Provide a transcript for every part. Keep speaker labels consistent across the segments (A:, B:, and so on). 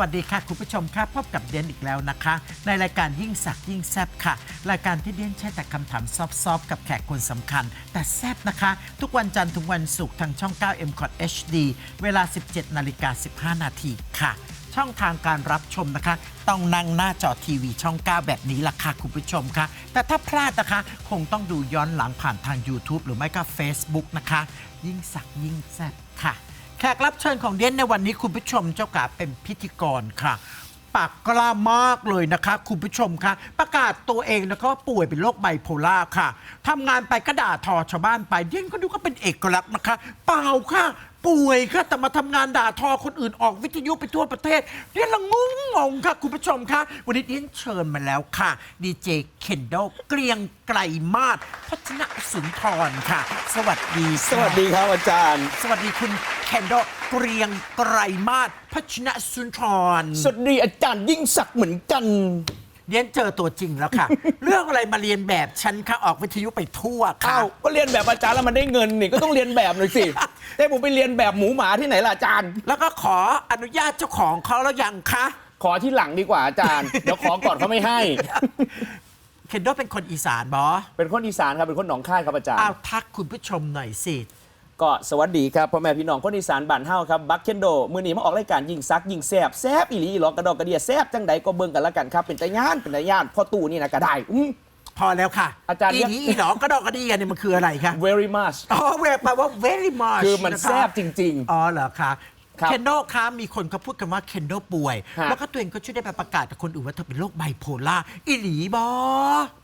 A: วัสดีค่ะ คุณผู้ชมค่ะพบกับเดนอีกแล้วนะคะ ในรายการยิ่งสักยิ่งแซบค่ะ รายการที่เดนใช้แต่คำถามซอฟๆกับแขกคนสำคัญ แต่แซบนะคะ ทุกวันจันทร์ถึงวันศุกร์ทางช่อง 9 m c o t HD เวลา 17นาฬิกา15 นาทีค่ะ ช่องทางการรับชมนะคะ ต้องนั่งหน้าจอทีวีช่อง 9 แบบนี้ล่ะค่ะคุณผู้ชมค่ะ แต่ถ้าพลาดนะคะ คงต้องดูย้อนหลังผ่านทาง YouTube หรือไม่ก็ Facebook นะคะ ยิ่งสักยิ่งแซบค่ะ แขกรับเชิญของเด่นในวันนี้คุณผู้ชมเจ้ากาเป็นพิธีกรค่ะ ปากกล้ามากเลยนะคะ คุณผู้ชมคะประกาศตัวเองนะคะว่าป่วยเป็นโรคไบโพล่าค่ะทำงานไปก็ด่าทอชาวบ้านไปเด่นก็ดูก็เป็นเอกลักษณ์นะคะ เปล่าค่ะ ป่วยค่ะแต่มาทำงานด่าทอคนอื่นออกวิทยุไปทั่วประเทศเดียนละงงงงค่ะ คุณผู้ชมคะวันนี้เดียนเชิญมาแล้วค่ะดีเจเคนโดเกรียงไกรมาศพัฒนสุนทรค่ะ สวัสดีค่ะ
B: สวัสดีครับอาจารย์
A: สวัสดีคุณแคนโดเกรียงไกรมาศพัชนะสุนทร
B: สวัสดีอาจารย์ยิ่งศักดิ์เหมือนกัน
A: เรียนเจอตัวจริงแล้วค่ะ เรื่องอะไรมาเรียนแบบฉันคะออกวิทยุไปทั่วค่ะ
B: อ้าวก็เรียนแบบอาจารย์แล้วมันได้เงินนี่ก็ต้องเรียนแบบหน่อยสิแต่ผมไปเรียนแบบหมูหมาที่ไหนล่ะอาจารย์
A: แล้วก็ขออนุญาตเจ้าของเขาแล้วยังคะ
B: ขอที่หลังดีกว่าอาจารย์ เดี๋ยวขอก่อนเขาไม่ให้
A: เคนโดเป็นคนอีสานบอ
B: เป็นคนอีสานครับเป็นคนหนองคายครับอาจารย์
A: อ้าวทักคุณผู้ชมหน่อยสิ
B: ก็สวัสดีครับพ่อแม่พี่น้องคนอีสานบ้านเฮาครับบักเคนโดมือนี้มาออกรายการยิงซักยิงแซบแซบอีหลีอีหลอกกระดอกกระเดียแซบจังใดก็เบิ่งกันละกันครับเป็นตาย่านเป็นตาย่านพ่อตู่นี่นะก็ได้อืม
A: พอแล้วค่ะ
B: อาจารย์
A: อีนี้อีหนอกระดอกกระเดียเนี่ยมันคืออะไรคะ
B: very much
A: อ๋อแปลว่า very much
B: คือมัน
A: นะะ
B: แซบจริง
A: อ๋อเหรอคะ
B: ครับ
A: เคนโดคะมีคนเขาพูดกันว่าเคนโดป่วย
B: ฮะ
A: แล้วก็ตัวเองก็ช่วยได้ไปประกาศกับคนอื่นว่าเธอเป็นโรคไบโพล่าอีหลีบอ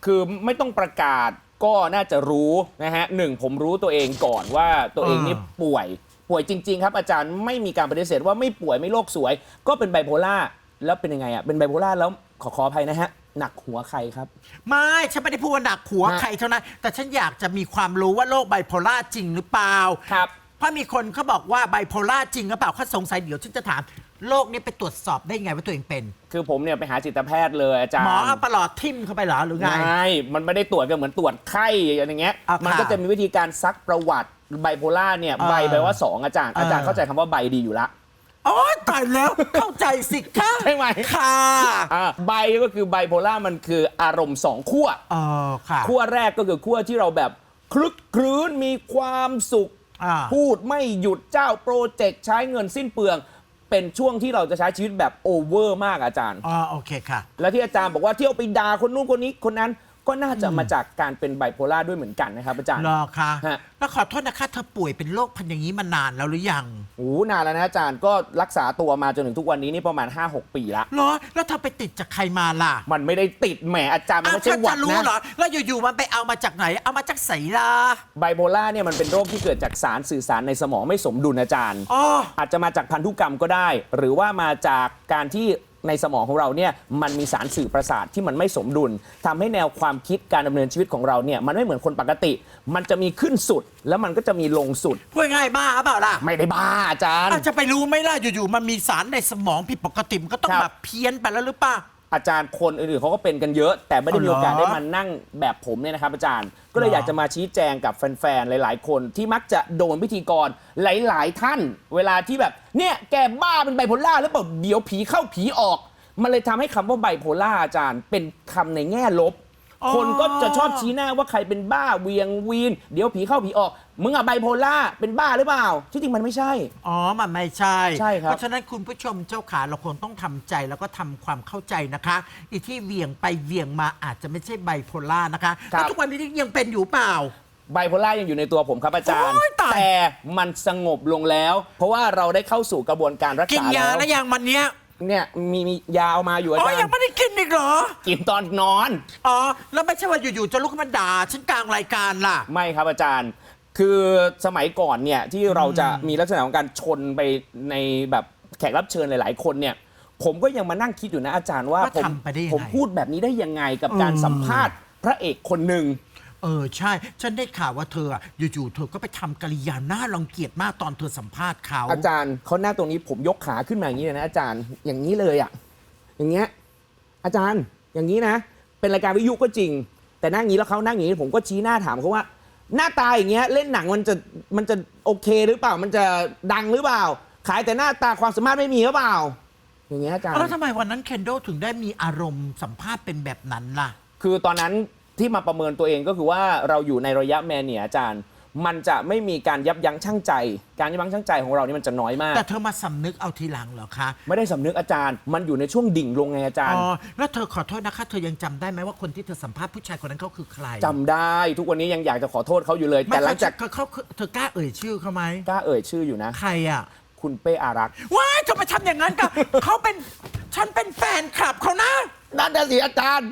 B: คือไม่ต้องประกาศ ก็น่าจะรู้นะฮะหนึ่งผมรู้ตัวเองก่อนว่าตัวเองนี่ป่วยป่วยจริง ๆ ครับ อาจารย์ไม่มีการปฏิเสธว่าไม่ป่วยไม่โรคสวย ก็เป็นไบโพล่าแล้วเป็นยังไงอะเป็นไบโพล่าแล้วขอขออภัยนะฮะหนักหัวใครครับ
A: ไม่ฉันไม่ได้พูดว่าหนักหัว
B: ฮะ
A: ใครเท่านั้น แต่ฉันอยากจะมีความรู้ว่าโรคไบโพล่าจริงหรือเปล่า
B: ครับ
A: เพราะมีคนเขาบอกว่าไบโพล่าจริงหรือเปล่าเขาสงสัยเดี๋ยวฉันจะถาม โรคนี้ไปตรวจสอบได้ไงว่าตัวเองเป็น
B: คือผมเนี่ยไปหาจิตแพทย์เลยอาจาร
A: ห
B: ย์
A: มอเอาประหลอดทิ่มเข้าไปเหรอหรือไง
B: ไม่มันไม่ได้ตรวจกันเหมือนตรวจไข้อย่างเงี้ย
A: อะ
B: มันก็
A: ค่ะ
B: จะมีวิธีการซักประวัติไบโพล่าเนี่ย
A: เออ
B: ใบแปลว่าสองอาจารย์อาจารย์
A: เออ
B: เข้าใจคำว่าใบดีอยู่ละ
A: โอ้ตายแล้ว เข้าใจสิคะ
B: ใช่ไหม
A: ค่ะ
B: อ่าใบก็คือไบโพล่ามันคืออารมณ์สองขั้ว
A: เออค่ะ
B: ขั้วแรกก็คือขั้วที่เราแบบคลึกครื้นมีความสุข
A: อ่า
B: พูดไม่หยุดเจ้าโปรเจกต์ใช้เงินสิ้นเปลือง เป็นช่วงที่เราจะใช้ชีวิตแบบโอเวอร์มากอาจารย์
A: อ๋อโอเคค่ะ
B: แล้วที่อาจารย์บอกว่าเที่ยวไปด่าคนนู้นคนนี้คนนั้น ก็น่าจะมาจากการเป็นไบโพล่าด้วยเหมือนกันนะครับอาจารย์
A: รอค่ะ
B: ฮะ
A: แล้วขอโทษนะคะเธอป่วยเป็นโรคพันอย่างนี้มานานแล้วหรือยัง
B: โอ้โหนานแล้วนะอาจารย์ก็รักษาตัวมาจนถึงทุกวันนี้นี่ประมาณ 5-6 ปีละ
A: เหรอแล้วเธอไปติดจากใครมาล่ะ
B: มันไม่ได้ติดแหมอาจารย์มัน
A: อ้าว
B: ไม่ใช่
A: ฉัน
B: หวั
A: จะ
B: ด
A: รู้เหร
B: นะ
A: อแล้วอยู่ๆมันไปเอามาจากไหน เอามาจากไสลา
B: ไบโพล่าเนี่ยมันเป็นโรคที่เกิดจากสารสื่อสารในสมองไม่สมดุลอาจารย์
A: อ๋อ
B: อาจจะมาจากพันธุกรรมก็ได้ หรือว่ามาจากการที่ในสมองของเราเนี่ยมันมีสารสื่อประสาทที่มันไม่สมดุลทำให้แนวความคิดการดำเนินชีวิตของเราเนี่ยมันไม่เหมือนคนปกติ มันจะมีขึ้นสุดแล้วมันก็จะมีลงสุด
A: พูดง่ายบ้าเปล่าล่ะ
B: ไม่ได้บ้าอาจารย์
A: อาจจะไปรู้ไหมล่ะอยู่ๆมันมีสารในสมองผิดปกติมันก็ต้อง
B: ครับ
A: แบบเพี้ยนไปแล้วหรือเปล่า
B: อาจารย์คนอื่นๆเขาก็เป็นกันเยอะ แต่ไม่ได้มี
A: อ๋อเหรอ
B: โอกาสได้มานั่งแบบผมเนี่ยนะครับอาจารย์ ก็เลย
A: เหรอ
B: อยากจะมาชี้แจงกับแฟนๆ หลายๆ คนที่มักจะโดนพิธีกรหลายๆ ท่าน เวลาที่แบบเนี่ยแกบ้าเป็นไบโพล่าหรือเปล่าเดี๋ยวผีเข้าผีออก มันเลยทำให้คำว่าไบโพล่าอาจารย์เป็นคำในแง่ลบ
A: อ๋อ
B: คนก็จะชอบชี้หน้าว่าใครเป็นบ้าเวียงวีน เดี๋ยวผีเข้าผีออก มึงอะไบโพล่าเป็นบ้าหรือเปล่า ที่จริงมันไม่ใช่
A: อ๋อ มันไม่ใช่
B: ใช่ครับ
A: เพราะฉะนั้นคุณผู้ชมเจ้าขาเราคงต้องทำใจแล้วก็ทำความเข้าใจนะคะอีที่เหวี่ยงไปเหวี่ยงมาอาจจะไม่ใช่ไบโพล่านะคะ
B: ครับ
A: แล้วทุกวันนี้ยังเป็นอยู่เปล่า
B: ไบโพล่ายังอยู่ในตัวผมครับอาจารย์
A: โอ๊ยตาย
B: แต่มันสงบลงแล้ว เพราะว่าเราได้เข้าสู่กระบวนการรัก
A: กิน
B: ษายาแล้ว
A: แล้วยังมันเนี้ย
B: เนี่ยมีมียาเอามาอยู่อา
A: อ๋อ
B: จาร
A: ยัง
B: ย์
A: ไม่ได้กินอี กเหรอ
B: กินตอนนอน
A: อ๋อ แล้วไม่ใช่ว่าอยู่ๆจะลุกขึ้นมาด่าฉันกลางรายการล่ะ
B: ไม่ครับอาจารย์ คือสมัยก่อนเนี่ยที่เราจะมีลักษณะของการชนไปในแบบแขกรับเชิญหลาย ๆ คนเนี่ย ผมก็ยังมานั่งคิดอยู่นะอาจารย์ว่า
A: ว่า
B: ผม
A: ทำไปได้ยังไง
B: ผมพูดแบบนี้ได้ยังไงกับการ
A: เออ
B: สัมภาษณ์พระเอกคนหนึ่ง
A: เออ ใช่ ฉันได้ข่าวว่าเธออะอยู่ๆเธอก็ไปทำกริยาหน้ารังเกียจมากตอนเธอสัมภาษณ์เขา
B: อาจารย์เขาหน้าตรงนี้ผมยกขาขึ้นมาอย่างนี้เลยนะอาจารย์อย่างนี้เลยอะอย่างเงี้ย อาจารย์อย่างนี้นะ เป็นรายการวิทยุก็จริง แต่นั่งอย่างนี้แล้วเขานั่งอย่างนี้ผมก็ชี้หน้าถามเขาว่า หน้าตาอย่างเงี้ยเล่นหนังมันจะมันจะโอเคหรือเปล่า มันจะดังหรือเปล่า ขายแต่หน้าตาความสามารถไม่มีหรือเปล่า อย่างเงี้ยอาจารย์
A: แล้วทำไมวันนั้นเคนโดถึงได้มีอารมณ์สัมภาษณ์เป็นแบบนั้นล่ะ
B: คือตอนนั้นที่มาประเมินตัวเองก็คือว่าเราอยู่ในระยะแมเนียอาจารย์ มันจะไม่มีการยับยั้งชั่งใจ การยับยั้งชั่งใจของเรานี่มันจะน้อยมาก
A: แต่เธอมาสำนึกเอาทีหลังเหรอคะ
B: ไม่ได้สำนึกอาจารย์ มันอยู่ในช่วงดิ่งลงไงอาจารย์
A: อ๋อแล้วเธอขอโทษนะคะ เธอยังจำได้ไหมว่าคนที่เธอสัมภาษณ์ผู้ชายคนนั้นเขาคือใคร
B: จำได้ทุกวันนี้ยังอยากจะขอโทษเขาอยู่เลย
A: ไม่
B: แต่หลังจาก
A: เขาเขาเขาเธอกล้าเอ่ยชื่อเขาไหม
B: กล้าเอ่ยชื่ออยู่นะ
A: ใครอะ
B: คุณเป้อารักษ์
A: ว้ายเธอไปทำอย่างนั้นกับ เขาเป็น ฉันเป็นแฟนคลับเขานะ
B: นั่นน่ะสิอาจารย์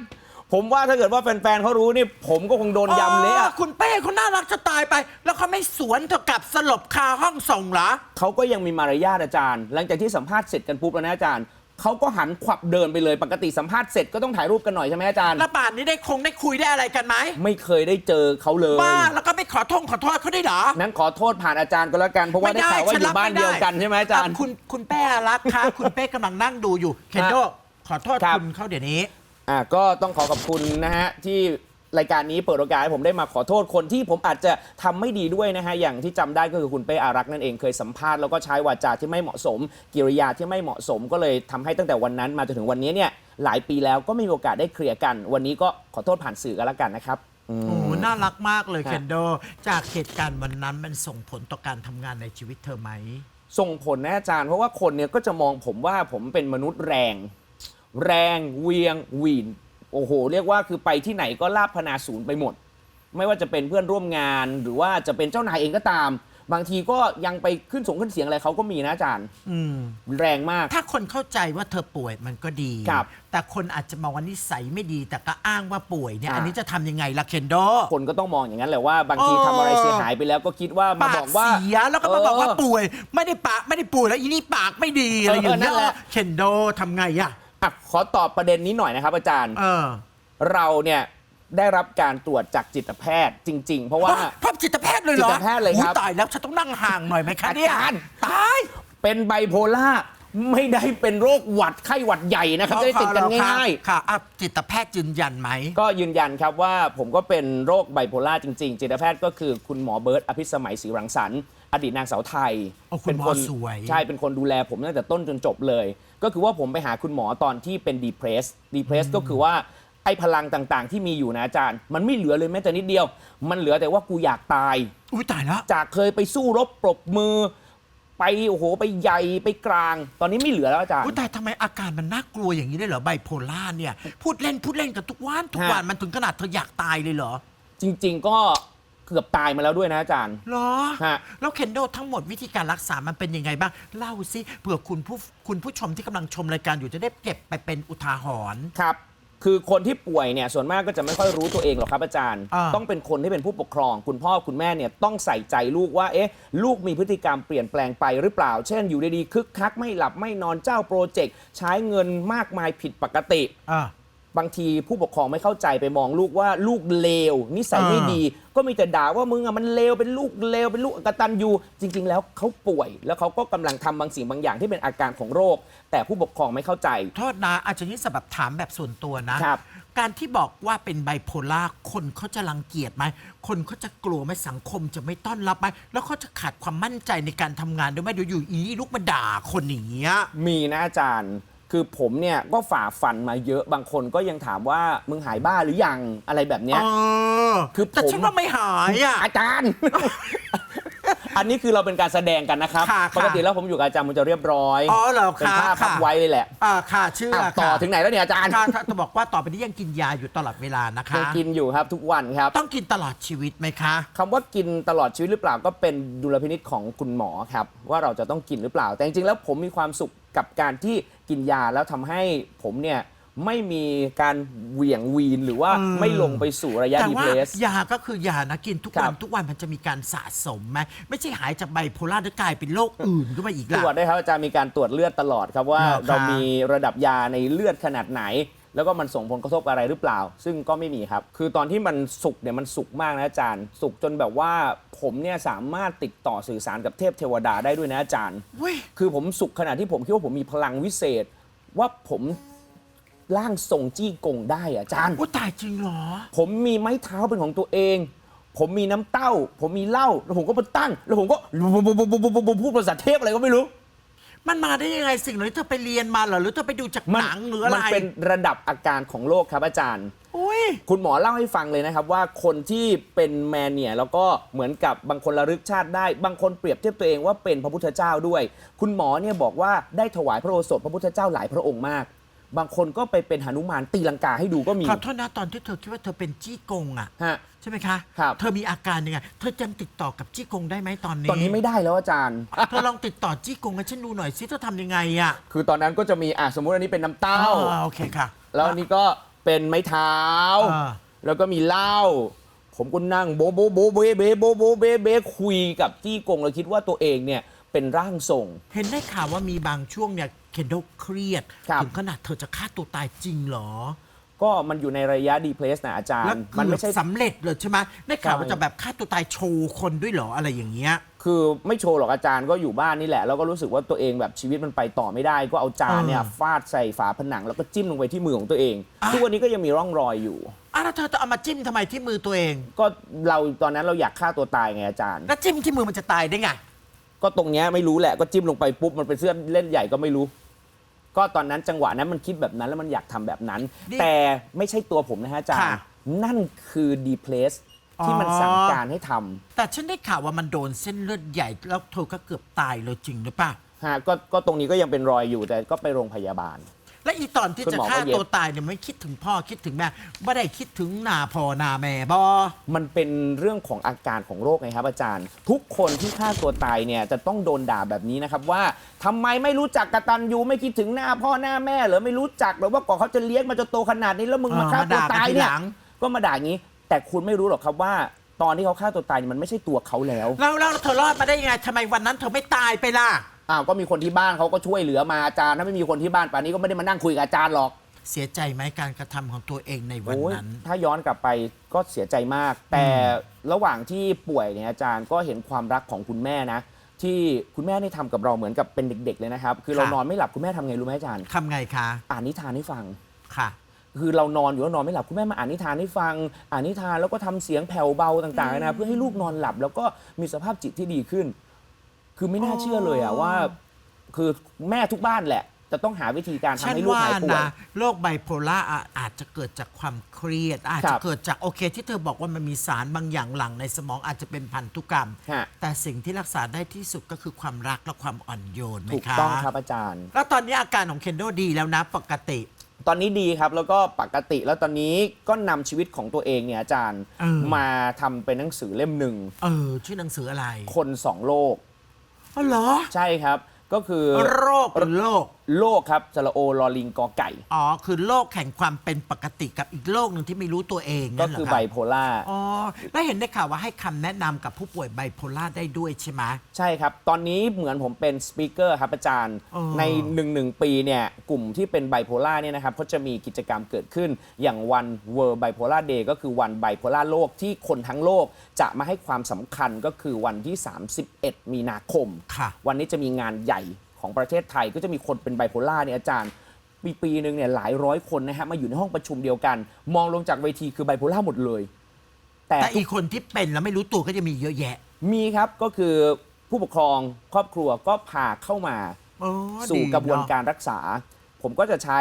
B: ผมว่าถ้าเกิดว่าแฟนๆเขารู้นี่ ผมก็คงโดนยำเละ
A: อ๋อ
B: อะ
A: คุณเป้เขาน่ารักจะตายไป แล้วเขาไม่สวนเธอกลับสลบคาห้องส่งเหรอ
B: เขาก็ยังมีมารยาทอาจารย์ หลังจากที่สัมภาษณ์เสร็จกันปุ๊บแล้วนะอาจารย์ เขาก็หันขวับเดินไปเลยปกติสัมภาษณ์เสร็จก็ต้องถ่ายรูปกันหน่อยใช่ไหมอาจารย์
A: แล้วป่านนี้ได้คงได้คุยได้อะไรกันไหม
B: ไม่เคยได้เจอเขาเลย
A: บ้าแล้วก็ไม่ขอโทษขอโทษเขาได้เหรอ
B: นั้นขอโทษผ่านอาจารย์ก็แล้วกันเพราะว่าได้ข่าวว่า
A: ฉั
B: อยู่บ้าน
A: ไม่
B: เดียวกันใช่ไหมอาจารย์ะ
A: คุณคุณเป้รักคะคุณเป้กำลังนั่งดูอยู่เคนโดขอโทษ
B: ครับ
A: คุณเขาเดี๋ยวนี้
B: อะก็ต้องขอขอบคุณนะฮะที่รายการนี้เปิดโอกาสให้ผมได้มาขอโทษคนที่ผมอาจจะทำไม่ดีด้วยนะฮะอย่างที่จำได้ก็คือคุณเป้อารักษ์นั่นเองเคยสัมภาษณ์แล้วก็ใช้วาจาที่ไม่เหมาะสม กิริยาที่ไม่เหมาะสม ก็เลยทำให้ตั้งแต่วันนั้นมาจนถึงวันนี้เนี่ยหลายปีแล้วก็ไม่มีโอกาสได้เคลียร์กัน วันนี้ก็ขอโทษผ่านสื่อกันแล้วกันนะครับอืม
A: โอ้โหน่ารักมากเลย
B: ฮะ
A: เคนโด จากเหตุการณ์วันนั้นมันส่งผลต่อการทำงานในชีวิตเธอไหม
B: ส่งผลนะอาจารย์เพราะว่าคนเนี่ยก็จะมองผมว่าผมเป็นมนุษย์แรง แรงเวียงหวีนโอ้โห เรียกว่าคือไปที่ไหนก็ลาบพนาศูนย์ไปหมด ไม่ว่าจะเป็นเพื่อนร่วมงาน หรือว่าจะเป็นเจ้านายเองก็ตาม บางทีก็ยังไปขึ้นสูงขึ้นเสียงอะไรเขาก็มีนะอาจารย์
A: อืม
B: แรงมาก
A: ถ้าคนเข้าใจว่าเธอป่วยมันก็ดี
B: ครับ
A: แต่คนอาจจะมองว่านิสัยไม่ดีแต่ก็อ้างว่าป่วยเนี่ย
B: อ่า
A: อันนี้จะทำยังไงล่ะเคนโด
B: คนก็ต้องมองอย่างนั้นแหละว่า บางที
A: เออ
B: ทำอะไรเสียหายไปแล้วก็คิดว่ามา
A: ปา
B: บ
A: ก
B: อกว่า
A: เสียแล้วก็มาบอกว่า
B: เป่
A: วย ไม่ได้ปากไม่ได้ป่วยแล้วอีนี่ปากไม่ดีอะไรอย่าง
B: เออนั่
A: เงี้ย
B: นแหละ
A: เคนโดทำไงอะ
B: อะขอตอบประเด็นนี้หน่อยนะครับอาจารย์
A: เออ
B: เราเนี่ยได้รับการตรวจจากจิตแพทย์จริง ๆ เพราะว่า
A: พบจิตแพทย์เลยเหรอ
B: จิตแพทย์เลยครับ
A: อุ๊ตายแล้วฉันต้องนั่งห่างหน่อยไหมคะเนี่ย
B: อาจารย์
A: ตาย
B: เป็นไบโพล่าไม่ได้เป็นโรคหวัดไข้หวัดใหญ่นะครับจะได้ติดกันง่าย
A: ค่ะอะจิตแพทย์ยืนยันไหม
B: ๆ ก็ยืนยันครับว่าผมก็เป็นโรคไบโพล่าจริง ๆ จิตแพทย์ก็คือคุณหมอเบิร์ตอภิสมัยศรีรังสรรค์อดีตนางสาวไทย
A: โอ้คุณหมอ
B: เป็น
A: สวย
B: ใช่เป็นคนดูแลผมตั้งแต่ต้นจนจบเลย ก็คือว่าผมไปหาคุณหมอตอนที่เป็นดีเพรสดีเพรสก็คือว่าไอ้พลังต่างๆ ที่มีอยู่นะอาจารย์ มันไม่เหลือเลยแม้แต่นิดเดียว มันเหลือแต่ว่ากูอยากตาย
A: อุ้ยตายแล้ว
B: จากเคยไปสู้รบปรบมือ ไปโอ้โหไปใหญ่ไปกลาง ตอนนี้ไม่เหลือแล้วอาจารย์
A: อุ้ยตายทำไมอาการมันน่ากลัวอย่างนี้ได้เหรอไบโพล่าเนี่ย พูดเล่นพูดเล่นกันทุกวันทุกวัน
B: ฮะ
A: มันถึงขนาดเธออยากตายเลยเหรอ
B: จริง ๆ ก็ เกือบตายมาแล้วด้วยนะอาจารย์
A: เหรอ
B: ฮะ
A: แล้วเคนโดทั้งหมดวิธีการรักษามันเป็นยังไงบ้าง เล่าสิเผื่อคุณผู้คุณผู้ชมที่กำลังชมรายการอยู่จะได้เก็บไปเป็นอุทาหรณ์
B: ครับ คือคนที่ป่วยเนี่ยส่วนมากก็จะไม่ค่อยรู้ตัวเองหรอกครับอาจารย์
A: อ่า
B: ต้องเป็นคนที่เป็นผู้ปกครอง คุณพ่อคุณแม่เนี่ยต้องใส่ใจลูกว่า เอ๊ะ ลูกมีพฤติกรรมเปลี่ยนแปลงไปหรือเปล่า เช่น อยู่ดีๆคึกคักไม่หลับไม่นอนเจ้าโปรเจกต์ใช้เงินมากมายผิดปกติ
A: อะ
B: บางทีผู้ปกครองไม่เข้าใจไปมองลูกว่าลูกเลวนิสัยไม่
A: อ่า
B: ดี ก็มีแต่ด่าว่ามึงอะมันเลวเป็นลูกเลวเป็นลูกอกตันยูจริง ๆ แล้วเขาป่วย แล้วเขาก็กำลังทำบางสิ่งบางอย่างที่เป็นอาการของโรค แต่ผู้ปกครองไม่เข้าใจ
A: โทษนะอาจารย์นี่สำหรับถามแบบส่วนตัวนะ ครับ การที่บอกว่าเป็นไบโพล่าคนเขาจะรังเกียจไหม คนเขาจะกลัวไหมสังคมจะไม่ต้อนรับไหมแล้วเขาจะขาดความมั่นใจในการทำงานด้วยไหมเดี๋ยวอยู่อีนี่ลูกมาด่าคนอย่างเงี้ย
B: มีนะอาจารย์ คือผมเนี่ยก็ฝ่าฟันมาเยอะบางคนก็ยังถามว่ามึงหายบ้าหรือยังอะไรแบบเนี้ย
A: เออ
B: คือผม
A: แต่ฉันว่าไม่หายอะ
B: อาจารย์ อันนี้คือเราเป็นการแสดงกันนะครับ
A: ค่ะ
B: ปกติแล้วผมอยู่กับอาจารย์มันจะเรียบร้อย
A: อ๋อเหรอ
B: เป็น
A: คะ
B: ผ้าพับ
A: ค่ะ
B: ไว้เลยแหละ
A: อ่าค่ะเชื่อ
B: อะ
A: ค่ะ
B: ต่อถึงไหนแล้วเนี่ยอาจารย์
A: ค่ะค่ะจะบอกว่าต่อไปนี้ยังกินยาอยู่ตลอดเวลานะคะ
B: ยังกินอยู่ครับทุกวันครับ
A: ต้องกินตลอดชีวิตไหมคะ
B: คำว่ากินตลอดชีวิตหรือเปล่าก็เป็นดุลพินิษของคุณหมอครับ ว่าเราจะต้องกินหรือเปล่า แต่จริงๆแล้วผมมีความสุขกับการที่ กินยาแล้วทำให้ผมเนี่ยไม่มีการเหวี่ยงวีนหรือว่า
A: เออ
B: ไม่ลงไปสู่ระยะ
A: แต่
B: ดี
A: ว่า
B: เพลส
A: ยาก็คือยานะกินทุก
B: ครั
A: วัน
B: บ
A: ทุกวันมันจะมีการสะสมไหมไม่ใช่หายจากไบโพล่าแล้วกลายเป็นโรคอื่นขึ้นมาอีก
B: ต
A: ล่ะ
B: รวจได้ครับอาจารย์มีการตรวจเลือดตลอดครับว่า
A: เหรอคะ
B: เรามีระดับยาในเลือดขนาดไหน แล้วก็มันส่งผลกระทบอะไรหรือเปล่า ซึ่งก็ไม่มีครับ คือตอนที่มันสุกเนี่ยมันสุกมากนะอาจารย์ สุกจนแบบว่าผมเนี่ยสามารถติดต่อสื่อสารกับเทพเทวดาได้ด้วยนะอาจารย์
A: เว้ย
B: คือผมสุขขนาดที่ผมคิดว่าผมมีพลังวิเศษ ว่าผมร่างทรงจี้กงได้อะอาจารย์
A: โอ้ตายจริงเหรอ
B: ผมมีไม้เท้าเป็นของตัวเอง ผมมีน้ำเต้า ผมมีเหล้าแล้วผมก็มาตั้ง แล้วผมก็พูดภาษาเทพอะไรก็ไม่รู้
A: มันมาได้ยังไงสิ่งเหล่านี้เธอไปเรียนมาเหรอหรือเธอไปดูจาก
B: มั
A: หนังหรืออะไร
B: มันเป็นระดับอาการของโรคครับอาจารย์
A: อุ้ย
B: คุณหมอเล่าให้ฟังเลยนะครับว่าคนที่เป็นแมนเนี่ยแล้วก็เหมือนกับบางคนระลึกชาติได้ บางคนเปรียบเทียบตัวเองว่าเป็นพระพุทธเจ้าด้วย คุณหมอเนี่ยบอกว่าได้ถวายพระโอสถพระพุทธเจ้าหลายพระองค์มาก บางคนก็ไปเป็นหนุมานตีลังกาให้ดูก็มี
A: ขอโทษนะตอนที่เธอคิดว่าเธอเป็นจี้กงอะ
B: ฮะ
A: ใช่ไหมคะ
B: ครับ
A: เธอมีอาการยังไง เธอยังติดต่อกับจี้กงได้ไหมตอนนี้
B: ตอนนี้ไม่ได้แล้วอาจารย์
A: เธอลองติดต่อจี้กงให้ฉันดูหน่อยสิเธอทำยังไงอะ
B: คือตอนนั้นก็จะมีอะสมมุติอันนี้เป็นน้ำเต้า
A: อ่าโอเคค่ะ
B: แล้วอันนี้ก็เป็นไม้เท้า
A: อ่า
B: แล้วก็มีเหล้าผมก็นั่งโบะโบะโบะเบะเบะโบะโบะเบะเบะคุยกับจี้กงแล้วคิดว่าตัวเองเนี่ยเป็นร่างทรง
A: เห็นได้ข่าวว่ามีบางช่วงเนี่ย เคนโดเครียด
B: ครับ
A: ถึงขนาดเธอจะฆ่าตัวตายจริงเหรอ
B: ก็มันอยู่ในระยะดีเพลสนะอาจาร
A: แล้ว
B: ย์
A: มั
B: มันน
A: ไม่
B: ไม่
A: ใช่
B: ใช่
A: สำเร็จเลยใช่ไหมได้ข่าว
B: ใช่
A: ว่าจะแบบฆ่าตัวตายโชว์คนด้วยเหรออะไรอย่างเงี้ย
B: คือไม่โชว์หรอกอาจารย์ก็อยู่บ้านนี่แหละ แล้วก็รู้สึกว่าตัวเองแบบชีวิตมันไปต่อไม่ได้ ก็เอาจานเนี่ย
A: เออ
B: ฟาดใส่ฝาผนัง แล้วก็จิ้มลงไปที่มือของตัวเอง
A: อะ
B: ทุกวันนี้ก็ยังมีร่องรอยอยู่
A: อะแล้วเธอจะเอามาจิ้มทำไมที่มือตัวเอง
B: ก็เราตอนนั้นเราอยากฆ่าตัวตายไงอาจารย์
A: แล้วจิ้มที่มือมันจะตายได้ไง
B: ก็ตรงเนี้ยไม่รู้แหละก็จิ้มลงไปปุ๊บมันเป็นเสื้อเล่นใหญ่ก็ไม่รู้ ก็ตอนนั้นจังหวะนั้นมันคิดแบบนั้นแล้วมันอยากทำแบบนั้น
A: นี่
B: แต่ไม่ใช่ตัวผมนะฮะอาจารย์
A: ค่ะ
B: นั่นคือดีเพลสที่มัน
A: อ๋อ
B: สั่งการให้ทำ
A: แต่ฉันได้ข่าวว่ามันโดนเส้นเลือดใหญ่แล้วเธอก็เกือบตายเลยจริงหรือเปล่า
B: ฮะก็ก็ตรงนี้ก็ยังเป็นรอยอยู่แต่ก็ไปโรงพยาบาล
A: และอีตอนที่
B: คุณ
A: จะ
B: หมอก็
A: ฆ่า
B: เย็บ
A: ตัวตายเนี่ยไม่คิดถึงพ่อคิดถึงแม่ไม่ได้คิดถึงหนาพ่อหนาแม่บอ
B: มันเป็นเรื่องของอาการของโรคไงครับ อาจารย์ ทุกคนที่ฆ่าตัวตายเนี่ยจะต้องโดนด่าแบบนี้นะครับว่าทำไมไม่รู้จักกตัญญูไม่คิดถึงหน้าพ่อหน้าแม่เหรือไม่รู้จักหรือว่าก่อนเขาจะเลี้ยงมาจนโตขนาดนี้แล้วมึงมา
A: เออ
B: ฆ่าตัว
A: มาด่า
B: ตาย
A: กันที
B: เนี่
A: ห
B: ย
A: ลัง
B: ก็มาด่าอย่างนี้ แต่คุณไม่รู้หรอกครับว่าตอนที่เขาฆ่าตัวตายเนี่ยมันไม่ใช่ตัวเขาแล้ว
A: แล้ว แล้วเธอรอดมาได้ยังไงทำไมวันนั้นเธอไม่ตายไปล่ะ
B: อ้าวก็มีคนที่บ้านเขาก็ช่วยเหลือมาอาจารย์ถ้าไม่มีคนที่บ้านป่านนี้ก็ไม่ได้มานั่งคุยกับอาจารย์หรอก
A: เสียใจไหมการกระทำของตัวเองในวัน
B: โอ้ย
A: นั้น
B: ถ้าย้อนกลับไปก็เสียใจมาก แต่ระหว่างที่ป่วยเนี่ยอาจารย์ก็เห็นความรักของคุณแม่นะ ที่คุณแม่นี่ทำกับเราเหมือนกับเป็นเด็ก ๆ เลยนะครับ คือเรา
A: ค่ะ
B: นอนไม่หลับคุณแม่ทำไงรู้ไหมอาจารย์
A: ทำไงคะ
B: อ่านนิทานให้ฟัง
A: ค่ะ
B: คือเรานอนอยู่แล้วนอนไม่หลับคุณแม่มาอ่านนิทานให้ฟัง อ่านนิทานแล้วก็ทำเสียงแผ่วเบาต่างๆนะเพื่อให้ลูกนอนหลับ แล้วก็มีสภาพจิตที่ดีขึ้น คือไม่น่าเชื่อเลยอะว่า คือแม่ทุกบ้านแหละ จะต้องหาวิธีการทำ
A: ฉัน
B: ให้ลูก
A: ว่า
B: หายป่วย
A: นะโรคไบโพล่าอะอาจจะเกิดจากความเครียด อาจ
B: ครั
A: จะ
B: บ
A: เกิดจากโอเค ที่เธอบอกว่ามันมีสารบางอย่างหลั่งในสมองอาจจะเป็นพันธุกรรม
B: ฮะ
A: แต่สิ่งที่รักษาได้ที่สุดก็คือความรักและความอ่อนโยนไหม
B: ถูก
A: คะ
B: ต้องครับอาจารย์
A: แล้วตอนนี้อาการของเคนโดดีแล้วนะปกติ
B: ตอนนี้ดีครับแล้วก็ปกติแล้วตอนนี้ก็นำชีวิตของตัวเองเนี่ยอาจารย์
A: เออ
B: มาทำเป็นหนังสือเล่มหนึ่ง
A: เออชื่อหนังสืออะไร
B: คนสองโลก
A: อ๋อเหรอ
B: ใช่ครับ ก็คือ
A: โรคหรือโรค
B: โลกครับสระโอลอลิงกอไก่
A: อ๋อ คือโรคแห่งความเป็นปกติกับอีกโรคหนึ่งที่ไม่รู้ตัวเอง
B: ก็
A: นั่นเหร
B: คือ
A: อ
B: ไบ
A: คะ
B: โพล่า
A: อ๋อ แล้วเห็นได้ข่าวว่าให้คำแนะนำกับผู้ป่วยไบโพล่าได้ด้วยใช่ไหม
B: ใช่ครับ ตอนนี้เหมือนผมเป็นสปีกเกอร์ครับอาจารย์
A: อ๋อ
B: ในหนึ่งหนึ่งปีเนี่ยกลุ่มที่เป็นไบโพล่าเนี่ยนะครับเขาจะมีกิจกรรมเกิดขึ้นอย่างวัน World Bipolar Day ก็คือวันไบโพล่าโลกที่คนทั้งโลกจะมาให้ความสำคัญก็คือวันที่ 31 มีนาคม
A: ค่ะ
B: วันนี้จะมีงานใหญ่ ของประเทศไทย ก็จะมีคนเป็นไบโพล่าเนี่ยอาจารย์ ปีปีหนึ่งเนี่ยหลายร้อยคนนะฮะมาอยู่ในห้องประชุมเดียวกัน มองลงจากเวทีคือไบโพล่าหมดเลย แต่
A: แต่
B: ทุ
A: อี
B: ก
A: กคนที่เป็นแล้วไม่รู้ตัวก็จะมีเยอะแยะ
B: มีครับก็คือผู้ปกครองครอบครัวก็พาเข้ามา
A: อ๋อ
B: สู่
A: ดี
B: กระบวน
A: เนอ
B: การรักษา ผมก็จะใช้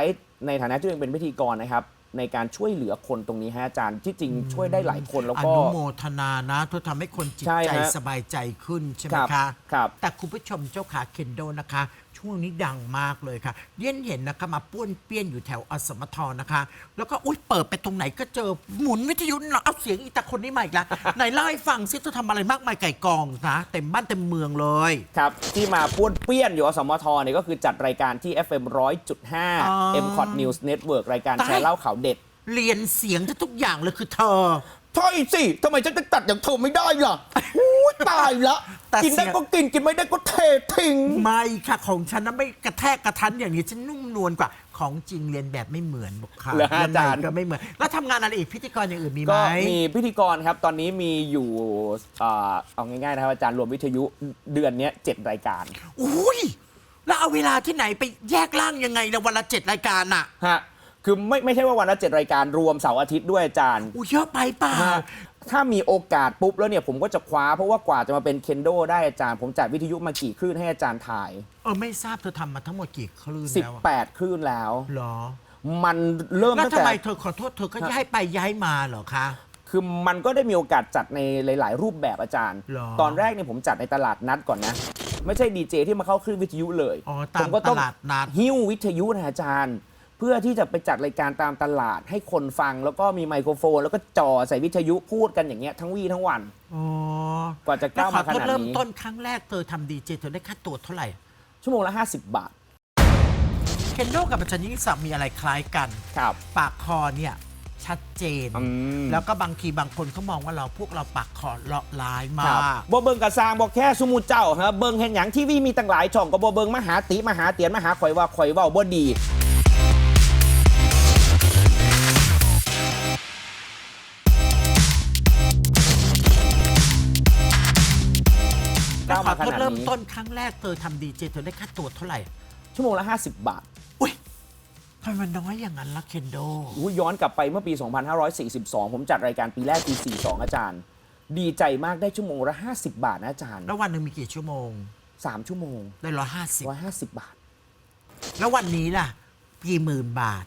B: ในฐานะที่ตัวเองเป็นพิธีกรนะครับ ในการช่วยเหลือคนตรงนี้ฮะอาจารย์ที่จริงช่วยได้หลายคนแล้ว
A: อ
B: ก็
A: นุโมทนานะเธอทำให้คนจิต
B: ใช่
A: ใจ
B: ฮะ
A: สบายใจขึ้นใช่ไหม
B: ครับ
A: คะ
B: ครับ
A: แต่คุณผู้ชมเจ้าขาเคนโดนะคะ ช่วยช่วงนี้ดังมากเลยค่ะเดียนเห็นนะคะมาป้วนเปี้ยนอยู่แถวอสมทนะคะ แล้วก็อุ้ยเปิดไปตรงไหนก็เจอหมุนวิทยุเนาะเอาเสียงอีตาคนนี้มาอีกแล้วไหนเล่าให้ฟังซิเธอทำอะไรมากมายไก่กองนะเต็มบ้านเต็มเมืองเลย
B: ครับ ที่มาป้วนเปี้ยนอยู่อสมทเนี่ยก็คือจัดรายการที่ FM
A: อ๋อ
B: 100.5 m c o t News Network รายการ
A: ตาย
B: แชร์เล่าข่าวเด็ด
A: เรียนเสียงทุกอย่างเลยคือเธอ
B: ใช่สิทำไมฉันจะจัดอย่างเธอไม่ได้ล่ะอุ๊ ยตายละ
A: แต่
B: กินได้
A: เสียง
B: ก็กินกินไม่ได้ก็เททิ้ง
A: ไม่ค่ะของฉันนะไม่กระแทกกระทันอย่างนี้ฉันนุ่มนวลกว่าของจริงเรียนแบบไม่เหมือนบอกค่ะ
B: เหรอฮะ
A: ยังไง
B: อาจารย์
A: ก็ไม่เหมือน แล้วทำงานอะไรอีกพิธีกรอย่างอื่นมีไหม
B: ก็มีพิธีกรครับ ตอนนี้มีอยู่อ่าเอาง่ายๆนะครับอาจารย์รวมวิทยุเดือนเนี้ยเจ็ดรายการ
A: อุ้ยแล้วเอาเวลาที่ไหนไปแยกร่างยังไงนะวันละเจ็ดรายการน่ะ
B: ฮะ คือไม่ไม่ใช่ว่าวันละเจ็ดรายการรวมเสาร์อาทิตย์ด้วยอาจารย์
A: อุ้ยเยอะไปเปล่า
B: ฮะ ถ้ามีโอกาสปุ๊บแล้วเนี่ยผมก็จะคว้าเพราะว่ากว่าจะมาเป็นเคนโดได้อาจารย์ ผมจัดวิทยุมากี่คลื่นให้อาจารย์ถ่าย
A: เออไม่ทราบเธอทำมาทั้งหมดกี่คลื่นแล้วอะ
B: 18 คลื่นแล้ว
A: เหรอ
B: มันเริ่ม
A: แล้ว
B: ตั้ง
A: ทำ
B: แต่
A: ไมเธอขอโทษเธอก็ย้ายไปย้ายมาเหรอคะ
B: คือมันก็ได้มีโอกาสจัดในหลาย ๆ รูปแบบอาจารย์
A: หรอ
B: ตอนแรกเนี่ยผมจัดในตลาดนัดก่อนนะ ไม่ใช่ดีเจที่มาเข้าคลื่นวิทยุเลย
A: อ๋อ
B: ผ
A: ตาม
B: ก็
A: ต
B: ต้อง
A: ลาดนัด
B: หิ้ววิทยุนะอาจารย์เพื่อที่จะไปจัดรายการตามตลาดให้คนฟังแล้วก็มีไมโครโฟน แล้วก็จ่อใส่วิทยุพูดกันอย่างเงี้ยทั้งวี่ทั้งวัน
A: อ๋อ
B: กว่าจะ
A: แล้ว
B: ก้าว
A: ขอ
B: มาข
A: โทษ
B: นาด
A: เริ่ม
B: นี้
A: ต้นครั้งแรกเธอทำดีเจเธอได้ค่าตัวเท่าไหร่
B: ชั่วโมงละ 50 บาท
A: เคนโดกับอาจารย์ยิ่งศักดิ์มีอะไรคล้ายกัน
B: ครับ
A: ปากคอเนี่ยชัดเจน
B: อืม
A: แล้วก็บางทีบางคนเขามองว่าเราพวกเราปากคอเลาะร้ายมา
B: ครับ
A: ก
B: บ่เบิงกระซางบอกแค่สมุเจ้าฮะเบิงเห็นอย่างที่วีมีตั้งหลายช่องก็บ่เบิงมาหาติมาหาเตียนมาหาข่อยว่าข่อยเว้าบ่ดี
A: เริ่ม
B: นี้
A: ต้นครั้งแรกเธอทำดีเจเธอได้ค่าตัวเท่าไหร่
B: ชั่วโมงละ 50 บาท
A: อุ้ยทำไมมันน้อยอย่างนั้นล่ะเคนโด
B: อุ๊ยย้อนกลับไปเมื่อปี 2542 ผมจัดรายการปีแรกปี 42 อาจารย์ ดีใจมากได้ชั่วโมงละ 50 บาทนะอาจารย์
A: แล้ววันหนึ่งมีกี่ชั่วโมง
B: 3 ชั่วโมง
A: ได้ร้อยห้าสิบ
B: 150 บาท
A: แล้ววันนี้ล่ะกี่หมื่นบาท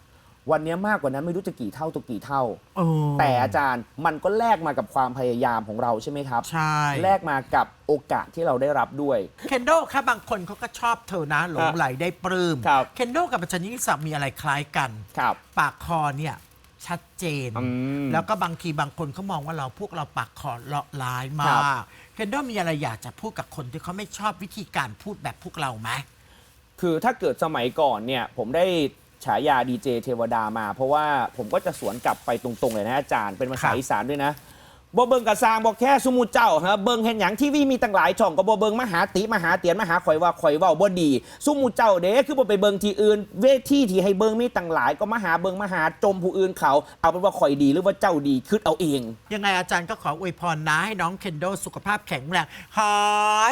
B: วันนี้มากกว่านั้นไม่รู้จะกี่เท่าตัวกี่เท่า
A: โอ้
B: แต่อาจารย์มันก็แลกมากับความพยายามของเราใช่ไหมครับ
A: ใช่
B: แลกมากับโอกาสที่เราได้รับด้วย
A: เคนโดครับบางคนเขาก็ชอบเธอนะ หลงไหลได้ปลื้ม
B: ครับ
A: เคนโดกับอาจารย์ยิ่งศักดิ์มีอะไรคล้ายกัน
B: ครับ
A: ปากคอเนี่ยชัดเจน
B: อืม
A: แล้วก็บางทีบางคนเขามองว่าเราพวกเราปากคอเลาะร้ายมา
B: ครั
A: ก
B: บ
A: เคนโดมีอะไรอยากจะพูดกับคนที่เขาไม่ชอบวิธีการพูดแบบพวกเราไหม
B: คือถ้าเกิดสมัยก่อนเนี่ยผมได้ ฉายาดีเจเทวดามา เพราะว่าผมก็จะสวนกลับไปตรงๆเลยนะอาจารย์เป็นภาษาอีสานด้วยนะบ่เบิงกระซางบอกแค่สมุเจ้าฮะเบิงเห็นอย่างที่วีมีตั้งหลายช่องก็บ่เบิงมาหาติมาหาเตียนมาหาข่อยว่าข่อยเว้าบ่ดีสมุเจ้าเด้คือบ่ไปเบิงที่อื่น เวทีที่ให้เบิงมีตั้งหลาย ก็มาหาเบิงมาหาจมผู้อื่นเขาเอาเป็นว่าข่อยดีหรือว่าเจ้าดีคิดเอาเอง
A: ยังไงอาจารย์ก็ขออวยพรนะให้น้องเคนโดสุขภาพแข็งแรงหา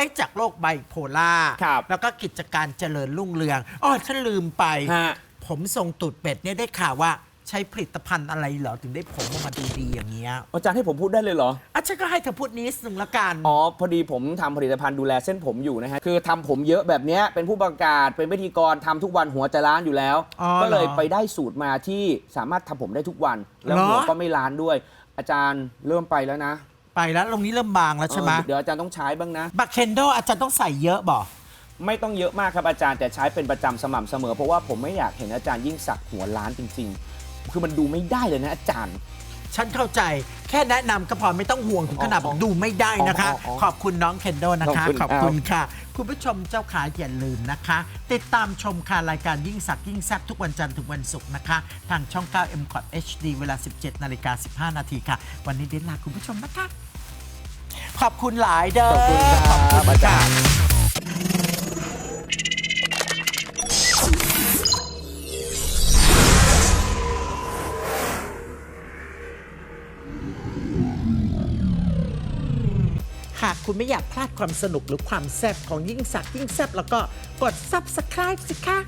A: ยจากโรคไบโพล่า
B: ครับ
A: แล้วก็กิจการเจริญรุ่งเรืองอ๋อฉันลืมไป
B: ฮะ
A: ผมทรงตูดเป็ดเนี่ยได้ข่าวว่าใช้ผลิตภัณฑ์อะไรเหรอถึงได้ผมออกมาดูดีอย่างเงี้ย
B: อาจารย์ให้ผมพูดได้เลยเหรอ
A: อะฉันก็ให้เธอพูดนิดนึงละกัน
B: อ๋อ พอดีผมทำผลิตภัณฑ์ดูแลเส้นผมอยู่นะฮะ คือทำผมเยอะแบบเนี้ยเป็นผู้ประกาศเป็นพิธีกรทำทุกวันหัวจะล้านอยู่แล้ว
A: อ๋อ
B: ก็เลย
A: เหรอ
B: ไปได้สูตรมาที่สามารถทำผมได้ทุกวัน แล้ว
A: เหรอ
B: หัวก็ไม่ล้านด้วย อาจารย์เริ่มไปแล้วนะ
A: ไปแล้วตรงนี้เริ่มบางแล้วใช่ไหม
B: เออเดี๋ยวอาจารย์ต้องใช้บ้างนะ
A: บักเคนโดอาจารย์ต้องใส่เยอะบอก
B: ไม่ต้องเยอะมากครับอาจารย์แต่ใช้เป็นประจำสม่ำเสมอ เพราะว่าผมไม่อยากเห็นอาจารย์ยิ่งสักดิ์หัวล้านจริงๆ คือมันดูไม่ได้เลยนะอาจารย์
A: ฉันเข้าใจแค่แนะนำก็พอไม่ต้องห่วงถึงขนาด
B: อ๋อ
A: บอกดูไม่ได้นะคะ
B: อ๋ออ๋อ
A: ขอบคุณน้องเคนโดนะคะ
B: ขอบคุณ
A: ขอบคุณค่ะ คุณผู้ชมเจ้าขาอย่าลืมนะคะ ติดตามชมค่ะรายการยิ่งสักดิ์ยิ่งแซ่บทุกวันจันทร์ถึงวันศุกร์นะคะ ทางช่อง 9 m c o t HD เวลา 17นาฬิกา15 นาทีค่ะ วันนี้เดนลาคุณผู้ชมนะคะ ขอบคุณหลายเด้อ
B: ขอบคุณครับ
A: ขอบคุณ
B: อาจา
A: ค่ะ คุณไม่อยากพลาดความสนุกหรือความแซ่บของยิ่งสักยิ่งแซ่บแล้วก็กด subscribe สิคะ